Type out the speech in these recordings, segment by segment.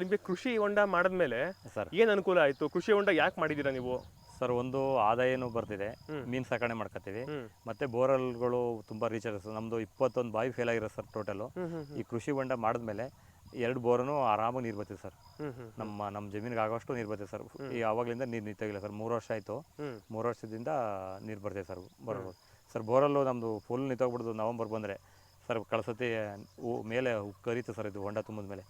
ನಿಮ್ಗೆ ಕೃಷಿ ಹೊಂಡ ಮಾಡಿದ್ಮೇಲೆ ಸರ್. ಏನು ಅನುಕೂಲ ಆಯ್ತು? ಕೃಷಿ ಹೊಂಡ ಯಾಕೆ ಮಾಡಿದ್ದೀರಾ ನೀವು? ಸರ್ ಒಂದು ಆದಾಯನೂ ಬರ್ತಿದೆ. ಮೀನು ಸಾಕಣೆ ಮಾಡ್ಕೊತೀವಿ ಮತ್ತೆ ಬೋರಲ್ಗಳು ತುಂಬ ರೀಚ್ ಆಗಿದೆ ಸರ್. ನಮ್ಮದು ಇಪ್ಪತ್ತೊಂದು ಬಾಯಿ ಫೇಲ್ ಆಗಿರೋ ಸರ್ ಟೋಟಲು ಈ ಕೃಷಿ ಹೊಂಡ ಮಾಡಿದ್ಮೇಲೆ ಎರಡು ಬೋರನು ಆರಾಮಾಗಿ ನೀರು ಬರ್ತಿದೆ ಸರ್. ನಮ್ಮ ನಮ್ಮ ಜಮೀನಿಗೆ ಆಗೋಷ್ಟು ನೀರು ಬರ್ತಿದೆ ಸರ್. ಈ ಆವಾಗಲಿಂದ ನೀರು ನಿಂತಾಗಿಲ್ಲ ಸರ್. ಮೂರು ವರ್ಷ ಆಯಿತು. ಮೂರು ವರ್ಷದಿಂದ ನೀರು ಬರ್ತಿದೆ ಸರ್ ಬರ್ಬೋದು ಸರ್ ಬೋರಲ್ಲು ನಮ್ಮದು ಫುಲ್ ನಿಂತೋಗ್ಬಿಡ್ದು ನವಂಬರ್ ಬಂದರೆ. ಸರ್ ಕಳ್ಸತಿ ಮೇಲೆ ಕರೀತು ಸರ್ ಇದು ಹೊಂಡ ತುಂಬಿದ ಮೇಲೆ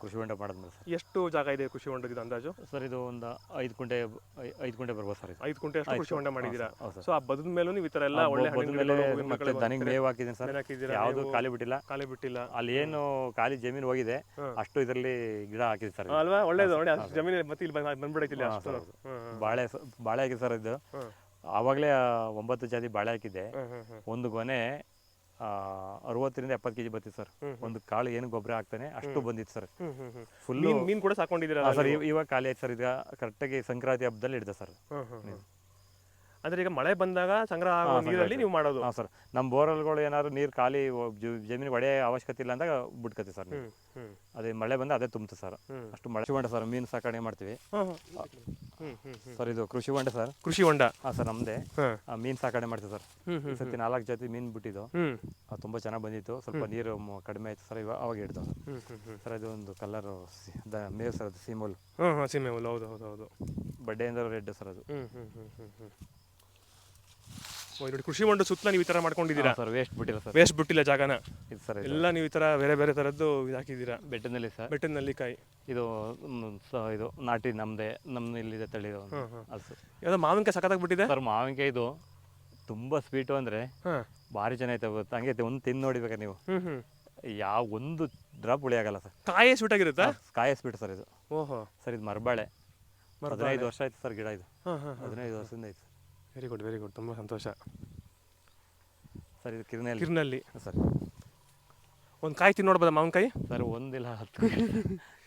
ಕೃಷಿ ಹೊಂಡ ಮಾಡಿದ್ಮೇಲೆ ಸರ್. ಎಷ್ಟು ಜಾಗ ಇದೆ ಕೃಷಿ ಹೊಂಡದ ಅಂದಾಜು? ಸರ್ ಇದು ಒಂದು ಐದು ಕುಂಟೆ ಐ- ಐದು ಕುಂಟೆ ಬರ್ಬೋದು ಸರ್ ಇದು. ಐದು ಕುಂಟೆ ಅಷ್ಟು ಕೃಷಿ ಹೊಂಡ ಮಾಡಿದ್ದೀರಾ? ಸೊ ಆ ಬದದ ಮೇಲೂ ನೀವು ಈ ತರ ಎಲ್ಲ ಒಳ್ಳೆ ಮೇಲೆ ದನಿಗೆ ಮೇವು ಹಾಕಿದ್ದೀನಿ ಸರ್. ಯಾವುದು ಖಾಲಿ ಬಿಟ್ಟಿಲ್ಲ. ಖಾಲಿ ಬಿಟ್ಟಿಲ್ಲ. ಅಲ್ಲಿ ಏನು ಖಾಲಿ ಜಮೀನು ಹೋಗಿದೆ ಅಷ್ಟು ಇದರಲ್ಲಿ ಗಿಡ ಹಾಕಿದೆ ಸರ್. ಅಲ್ವಾ? ಒಳ್ಳೇದು ನೋಡಿ ಅಷ್ಟು ಜಮೀನು ಮತ್ತೆ ಇಲ್ಲಿ ಬಂದು ಬಂದ್ಬಿಡೈತಿ ಇಲ್ಲಿ ಅಷ್ಟು. ಸರ್, ಹ್ಮ್ ಹ್ಮ್ ಬಾಳೆ ಬಾಳೆ ಹಾಕಿದೆ ಸರ್ ಇದು. ಆವಾಗಲೇ ಒಂಬತ್ತು ಜಾತಿ ಬಾಳೆ ಹಾಕಿದ್ದೆ. ಒಂದು ಗೊನೆ ಅರವತ್ತರಿಂದ ಎಪ್ಪತ್ತು ಕೆಜಿ ಬರ್ತಿತ್ತು ಸರ್. ಒಂದು ಕಾಳು ಏನು ಗೊಬ್ಬರ ಹಾಕ್ತಾನೆ ಅಷ್ಟು ಬಂದಿತ್ತು ಸರ್. ಫುಲ್ ಮೀನ್ ಕೂಡ ಸಾಕೊಂಡಿದ್ದೀರಾ ಸರ್ ಇವ್- ಇವಾಗ ಖಾಲಿ ಆಯ್ತು ಸರ್. ಈಗ ಕರೆಕ್ಟಾಗಿ ಸಂಕ್ರಾಂತಿ ಹಬ್ಬದಲ್ಲಿ ಹಿಡಿದ ಸರ್. ಅಂದ್ರೆ ಈಗ ಮಳೆ ಬಂದಾಗ ಸಂಗ್ರಹ ನೀರಲ್ಲಿ ನೀವು ಮಾಡೋದು? ಹಾಂ ಸರ್. ನಮ್ಮ ಬೋರ್ವೆಲ್ಗಳು ಏನಾದ್ರು ನೀರು ಖಾಲಿ ಜಮೀನು ಒಡೆಯ ಅವಶ್ಯಕತೆ ಇಲ್ಲ ಅಂದಾಗ ಬಿಟ್ಕತಿ ಸರ್ ಅದೇ ಮಳೆ ಬಂದ ಅದೇ ತುಂಬುತ್ತೆ ಸರ್. ಅಷ್ಟು ಮಳೆ ಸರ್. ಮೀನು ಸಾಕಾಣೆ ಮಾಡ್ತೀವಿ. ಸರ್ ಇದು ಕೃಷಿ ಹೊಂಡ ಸರ್. ಕೃಷಿ ಹೊಂಡ. ಹಾಂ ಸರ್ ನಮ್ದೆ. ಆ ಮೀನ್ ಸಾಕಣೆ ಮಾಡ್ತೀವಿ ಸರ್. ಈ ಸತಿ ನಾಲ್ಕು ಜಾತಿ ಮೀನ್ ಬಿಟ್ಟಿದ್ದು. ಹ್ಮ್. ಅದು ತುಂಬ ಚೆನ್ನಾಗಿ ಬಂದಿತ್ತು. ಸ್ವಲ್ಪ ನೀರು ಮ- ಕಡಿಮೆ ಆಯ್ತು ಸರ್ ಇವಾಗ ಅವಾಗ ಹಿಡ್ದು. ಹ್ಮ್ ಹ್ಮ್ ಹ್ಮ್. ಸರ್ ಇದು ಒಂದು ಕಲರ್ ಮೇವು ಸರ್ ಅದು ಸೀಮೋಲ್. ಹ್ಮ್ ಹ್ಮ್ ಸೀಮೆ ಹುಲ್ಲು ಹೌದು ಹೌದು ಹೌದು. ಬಡ್ಡೆಯಿಂದ ರೆಡ್ ಸರ್ ಅದು. ಹ್ಮ್ ಹ್ಮ್ ಹ್ಮ್ ಹ್ಮ್ ಹ್ಮ್. ಓ, ನೋಡಿ ಕೃಷಿ ಹೊಂಡ ಸುತ್ತಲ ನೀವು ಈ ತರ ಮಾಡ್ಕೊಂಡಿದ್ದೀರಾ? ಸರ್ ವೇಸ್ಟ್ ಬಿಟ್ಟಿಲ್ಲ ಸರ್. ವೇಸ್ಟ್ ಬಿಟ್ಟಿಲ್ಲ ಜಾಗನ? ಇದು ಸರ್ ಇದು ಎಲ್ಲ ನೀವು ಈ ತರ ಬೇರೆ ಬೇರೆ ತರದ್ದು ಇದು ಹಾಕಿದ್ದೀರಾ? ಬೆಟ್ಟದಲ್ಲಿ ಸರ್. ಬೆಟ್ಟನಲ್ಲಿ ಕಾಯಿ ಇದು ಮ್, ಸ- ಇದು ನಾಟಿ ನಮ್ಮದೇ ನಮ್ಮ ಇಲ್ಲಿದೆ ತಳಿ ಇದು ಒಂದು. ಹ್ಮ್ ಹ್ಮ್. ಅದು ಸರ್. ಯಾವ್ದೋ ಮಾವಿನಕಾಯಿ ಸಖತ್ತಾಗ್ಬಿಟ್ಟಿದೆ ಸರ್ ಮಾವಿನಕಾಯಿ ಇದು ತುಂಬಾ ಸ್ವೀಟು ಅಂದ್ರೆ ಹಾ. ಭಾರಿ ಚೆನ್ನಾಗೈತೆ ಗೊತ್ತಾ? ಹಂಗೆ ಒಂದು ತಿಂದು ನೋಡಿಬೇಕಾ ನೀವು? ಹ್ಮ್ ಹ್ಮ್. ಯಾವ ಒಂದು ಡ್ರಾಪ್ ಉಳಿ ಆಗಲ್ಲ ಸರ್. ಕಾಯೇ ಸ್ವೀಟ್ ಆಗಿರುತ್ತಾ? ಸ್ವೀಟ್ ಸರ್ ಇದು. ಓಹೋ. ಸರ್ ಇದು ಮರಬಾಳೆ. ಹದಿನೈದು ವರ್ಷ ಆಯ್ತು ಸರ್ ಗಿಡ ಇದು. ಹಾಂ ಹಾಂ ಹದಿನೈದು ವರ್ಷದಿಂದ ಆಯ್ತು ವೆರಿ ಗುಡ್ ವೆರಿ ಗುಡ್ ತುಂಬ ಸಂತೋಷ. ಸರ್ ಇದು ಕಿರ್ನಲ್ಲಿ ಕಿರ್ನಲ್ಲಿ ಸರ್. ಒಂದು ಕಾಯಿ ತಿಂದು ನೋಡ್ಬೋದಾ ಮಾವಿನಕಾಯಿ ಸರ್ ಒಂದಿಲ್ಲ ಹತ್ತು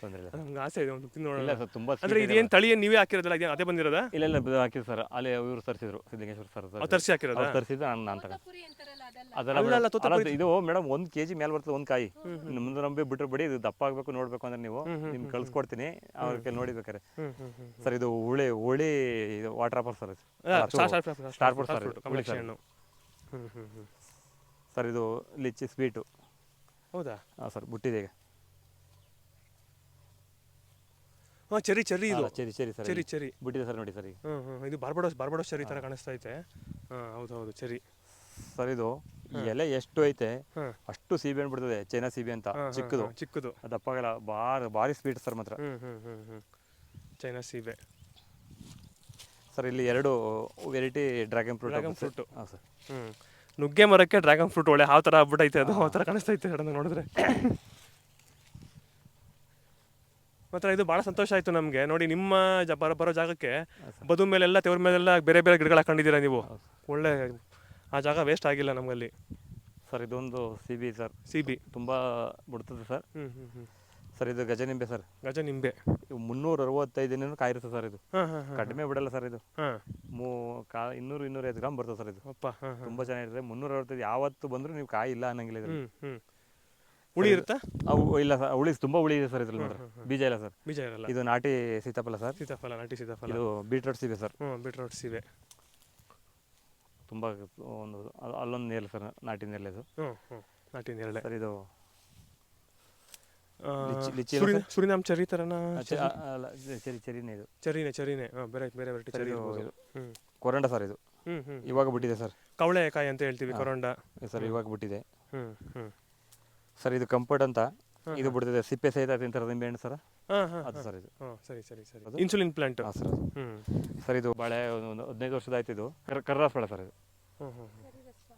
ತೊಂದರೆ ಇಲ್ಲ. ನಮ್ಗೆ ಆಸೆ ಇದೆ ಒಂದು ತಿಂದು ಇಲ್ಲ ನೋಡೋಣ ಸರ್ ತುಂಬ ಅಂದ್ರೆ ಇದೇನು ತಳಿ ಏನ್ ನೀವೇ ಹಾಕಿರೋದಿಲ್ಲ ಇದೆ ಅದೇ ಬಂದಿರೋದಾ? ಇಲ್ಲ ಇಲ್ಲ ಇದು ಹಾಕಿದ್ದು ಸರ್ ಅಲ್ಲಿ ಇವರು ತರಿಸಿದ್ರು ಸಿದ್ಧಲಿಂಗೇಶ್ವರ ಸರ್ ಅವ್ರು ತರಿಸಿ ಹಾಕಿರೋದಾ? ತರಿಸಿದ್ದು ನಾನು ನಾನು ತಗೊಂಡು ಪುರಿ ಅಂತಾರಲ್ಲ ಅದಲ್ಲ. ಅದೆಲ್ಲ ಅಲ್ಲ, ಅಲ್ಲ, ಮೇಡಮ್- ತೋತಾಪುರಿ ಅಲ್ಲ, ಇದು ಮೇಡಮ್ ಒಂದು ಕೆ ಜಿ ಮೇಲೆ ಬರ್ತದೆ ಒಂದು ಕಾಯಿ. ಮುಂದೆ ನಂಬಿ ಬಿಟ್ರೆ ಬಿಡಿ ಇದು ದಪ್ಪ ಆಗಬೇಕು ನೋಡ್ಬೇಕು ಅಂದ್ರೆ ನೀವು. ನಿಮ್ಗೆ ಕಳ್ಸ್ಕೊಡ್ತೀನಿ. ಅವ್ರಿಗೆ ಕೈ ನೋಡಿಬೇಕಾರೆ ಸರ್ ಇದು ಹುಳಿ ಹುಳಿ ಇದು water apple sir star star star fruit sir sir ಇದು ಲಿಚ್ಚಿ ಸ್ವೀಟು. ಹೌದಾ? ಹಾಂ ಸರ್ ಬುಟ್ಟಿದೆ ಈಗ. ಹಾಂ ಚರಿ ಚರಿ ಇದು. Cherry cherry sir. Cherry cherry. ಬುಟ್ಟಿದೆ sir ನೋಡಿ ಸರ್. ಈಗ ಹ್ಮ್ ಹ್ಮ್ ಇದು ಬಾರ್ಬಡೋಸ್ ಬಾರ್ಬಡೋಸ್ ಚರಿ ಥರ ಕಾಣಿಸ್ತಾ ಐತೆ. ಹಾಂ ಹೌದು ಹೌದು ಚರಿ. ಸರ್ ಇದು ಎಲೆ ಎಷ್ಟು ಐತೆ ಅಷ್ಟು ಸೀಬೆ ಹಣ್ಣು ಬಿಡ್ತದೆ ಚೈನಾ ಸೀಬೆ ಅಂತ. ಚಿಕ್ಕದು. ಚಿಕ್ಕದು. ದಪ್ಪಾಗಲ್ಲ ಭಾರಿ ಭಾರಿ ಸ್ವೀಟ್ ಸರ್ ಮಾತ್ರ. ಚೈನಾ ಸೀಬೆ ಸರ್ ಇಲ್ಲಿ ಎರಡು variety dragon fruit dragon fruit ಹಾಂ ಸರ್. ಹ್ಮ್. ನುಗ್ಗೆ ಮರಕ್ಕೆ ಡ್ರ್ಯಾಗನ್ ಫ್ರೂಟ್ ಒಳ್ಳೆ ಆ ಥರ ಆಗ್ಬಿಟ್ಟೈತೆ ಅದು ಆ ಥರ ಕಾಣಿಸ್ತೈತೆ ಸಡನ್ ನೋಡಿದ್ರೆ. ಮಾತ್ರ ಇದು ಭಾಳ ಸಂತೋಷ ಆಯಿತು ನಮಗೆ. ನೋಡಿ ನಿಮ್ಮ ಜ ಬರೋ ಬರೋ ಜಾಗಕ್ಕೆ ಬದು ಮೇಲೆಲ್ಲ ತೆವ್ರ ಮೇಲೆಲ್ಲ ಬೇರೆ ಬೇರೆ ಗಿಡಗಳು ಹಾಕೊಂಡಿದ್ದೀರಾ ನೀವು? ಒಳ್ಳೆ ಆ ಜಾಗ ವೇಸ್ಟ್ ಆಗಿಲ್ಲ ನಮ್ಮಲ್ಲಿ ಸರ್ ಇದೊಂದು C B sir. C B ತುಂಬ ಬಿಡ್ತದೆ ಸರ್. ಹ್ಞೂ ಹ್ಞೂ ಹ್ಞೂ ಸರ್ ಇದು ಗಜನಿಂಬೆ ಸರ್. ಗಜ ನಿಂಬೆ. ಇವು ಮುನ್ನೂರ ಅರವತ್ತೈದು ದಿನ ಕಾಯಿರುತ್ತೆ ಸರ್ ಇದು. ಹಾಂ ಹಾಂ ಹಾಂ ಕಡಿಮೆ ಬಿಡಲ್ಲ ಸರ್ ಇದು. ಹಾಂ. ಮೂ ಕಾ ಇನ್ನೂರು ಇನ್ನೂರೈದು ಗ್ರಾಮ್ ಬರ್ತದೆ ಸರ್ ಇದು. ಅಪ್ಪ ಹಾಂ ಹಾಂ. ತುಂಬ ಚೆನ್ನಾಗಿರುತ್ತೆ. ಮುನ್ನೂರ ಅರವತ್ತೈದು ಯಾವತ್ತು ಬಂದರೂ ನೀವು ಕಾಯಿ ಇಲ್ಲ ಅನ್ನಂಗಿಲ್ಲ ಇದ್ರಲ್ಲಿ. ಹ್ಞೂ ಹ್ಞೂ ಹುಳಿ ಇರುತ್ತಾ? ಅವು ಇಲ್ಲ ಸರ್ ಹುಳಿ ತುಂಬ ಹುಳಿ ಇದೆ ಸರ್ ಇದ್ರಲ್ಲಿ ಮಾತ್ರ. ಬೀಜ ಇಲ್ಲ ಸರ್. ಬೀಜ ಇರಲ್ಲ. ಇದು ನಾಟಿ ಸೀತಾಫಲ ಸರ್. ಸೀತಾಫಲ ನಾಟಿ ಸೀತಾಫಲ. ಇದು ಬೀಟ್ರೋಟ್ ಇದೆ ಸರ್. ಹ್ಞೂ ಬೀಟ್ರೋಟ್ ಸೀಬೆ. ತುಂಬ ಒಂದು ಅಲ್- ಅಲ್ಲೊಂದು ನೇಲ್ ಸರ್ ನಾಟಿ ನೇಲ್ ಇದು. ಹ್ಞೂ ಹ್ಞೂ ನಾಟಿ ನೇರಳೆ. ಸರ್ ಇದು ಸುರಿನಾಮ್ ಚರಿ ತರನ? ಚರಿ ಚೆ- ಅಲ್ಲ, ಚೆ- ಚೆರಿ ಇದು. ಚರಿನೇ ಚರಿನೇ. ಬೇರೆ ಬೇರೆ ವೆರೈಟಿ ಚರಿ ಇದು ಕೊರಂಡ ಸರ್ ಇದು. ಇವಾಗ ಬಿಟ್ಟಿದೆ ಸರ್. ಕವಳೆಕಾಯಿ ಅಂತ ಹೇಳ್ತೀವಿ ಕೊರಂಡ. ಸರ್ ಇವಾಗ ಬಿಟ್ಟಿದೆ. ಸರ್ ಇದು ಕಂಫರ್ಟ್ ಅಂತ. ಇದು ಬಿಡ್ತಿದೆ. ಸಿಪ್ಪೆ ಸಹಿತ ತಿಂತಾರೆ ನಿಂಬೆ ಹಣ್ಣು ಸರ್? ಅದು ಸರ್ ಇದು. ಸರಿ ಸರಿ ಸರಿ. ಇನ್ಸುಲಿನ್ ಪ್ಲಾಂಟ್ ಹಾಂ ಸರ್ ಸರ್ ಇದು ಬಾಳೆ ಒಂದು ಹದಿನೈದು ವರ್ಷದ ಆಯ್ತು ಇದು. ಕರ್ ಕರ್ರಾಸ್ ಬಾಳೆ ಸರ್ ಇದು.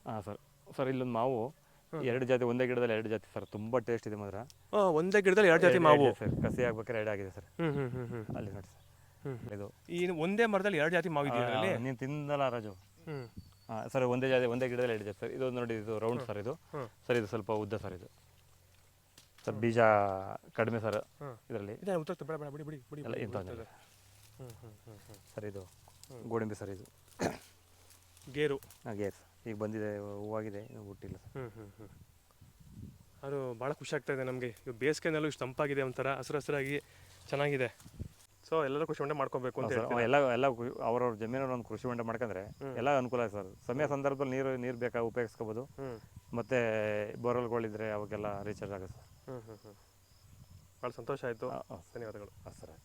ಹಾಂ ಸರ್. ಸರ್ ಇಲ್ಲೊಂದು ಮಾವು. ಎರಡು ಜಾತಿ ಒಂದೇ ಗಿಡದಲ್ಲಿ ಎರಡು ಜಾತಿ ಸರ್. ತುಂಬಾ ಟೇಸ್ಟ್ ಇದೆ ಮಾತ್ರ. ಒಂದೇ ಗಿಡದಲ್ಲಿ ಎರಡು ಜಾತಿ ಮಾವು. ಸರ್. ಕಸಿ ಆಗ್ಬೇಕಾದ್ರೆ ಎರಡು ಆಗಿದೆ ಸರ್. ಹ್ಮ್ ಹ್ಮ್ ಅಲ್ಲಿ ನೋಡಿ ಸರ್. ಇದು. ಈ ಒಂದೇ ಮರದಲ್ಲಿ ಎರಡು ಜಾತಿ ಮಾವು ಇದೆಯಾ ನೀನ್ ನೀನು ತಿಂದಲ್ಲ ರಾಜು. ಸರ್ ಒಂದೇ ಜಾತಿ ಒಂದೇ ಗಿಡದಲ್ಲಿ ಎರಡು ಜಾತಿ ಸರ್. ಇದು ನೋಡಿ ಇದು ರೌಂಡ್ ಸರ್ ಇದು. ಹ್ಮ್. ಸರ್ ಇದು ಸ್ವಲ್ಪ ಉದ್ದ ಸರ್ ಇದು. ಸರ್ ಬೀಜ ಕಡಿಮೆ ಸರ್ ಹ್ಮ್. ಇದರಲ್ಲಿ. ಇದೆ ಬೇಡ ಬೇಡ ಬಿಡಿ ಬಿಡಿ ಬಿಡಿ ಎಲ್ಲ ಸರ್ ಇದು ಗೋಡಂಬಿ ಸರ್ ಇದು. ಗೇರು. ಹಾಗೆ ಸರ್ ಈಗ ಬಂದಿದೆ ಹೂವಾಗಿದೆ ಇನ್ನೂ ಹುಟ್ಟಿಲ್ಲ ಸರ್. ಹ್ಞೂ ಹ್ಞೂ ಹ್ಞೂ ಅದು ಭಾಳ ಖುಷಿ ಆಗ್ತಾ ಇದೆ ನಮಗೆ. ಬೇಸಿಗೆನಲ್ಲೂ ಇಷ್ಟು ತಂಪಾಗಿದೆ ಒಂಥರ ಹಸಿರು ಹಸಿರಾಗಿ ಚೆನ್ನಾಗಿದೆ. ಸೊ ಎಲ್ಲರೂ ಖುಷಿ ಹೊಂಡ ಮಾಡ್ಕೋಬೇಕು ಅಂತ ಸರ್. ಎಲ್ಲ ಎಲ್ಲ ಕು- ಅವ್ರವ್ರ ಜಮೀನವ್ರು ಒಂದು ಕೃಷಿ ಹೊಂಡ ಮಾಡ್ಕೊಂಡ್ರೆ ಎಲ್ಲ ಅನುಕೂಲ ಇದೆ ಸರ್. ಸಮಯ ಸಂದರ್ಭದಲ್ಲಿ ನೀರು ನೀರು ಬೇಕಾ ಉಪಯೋಗಿಸ್ಕೋಬೋದು. ಹ್ಞೂ ಮತ್ತು ಬೋರ್ವೆಲ್ಗಳಿದ್ರೆ ಅವಾಗೆಲ್ಲ ರೀಚಾರ್ಜ್ ಆಗುತ್ತೆ ಸರ್. ಹ್ಞೂ ಹ್ಞೂ ಹ್ಞೂ ಭಾಳ ಸಂತೋಷ ಆಯಿತು. ಧನ್ಯವಾದಗಳು ಹಾಂ. ಧನ್ಯವಾದಗಳು. ಸರ್.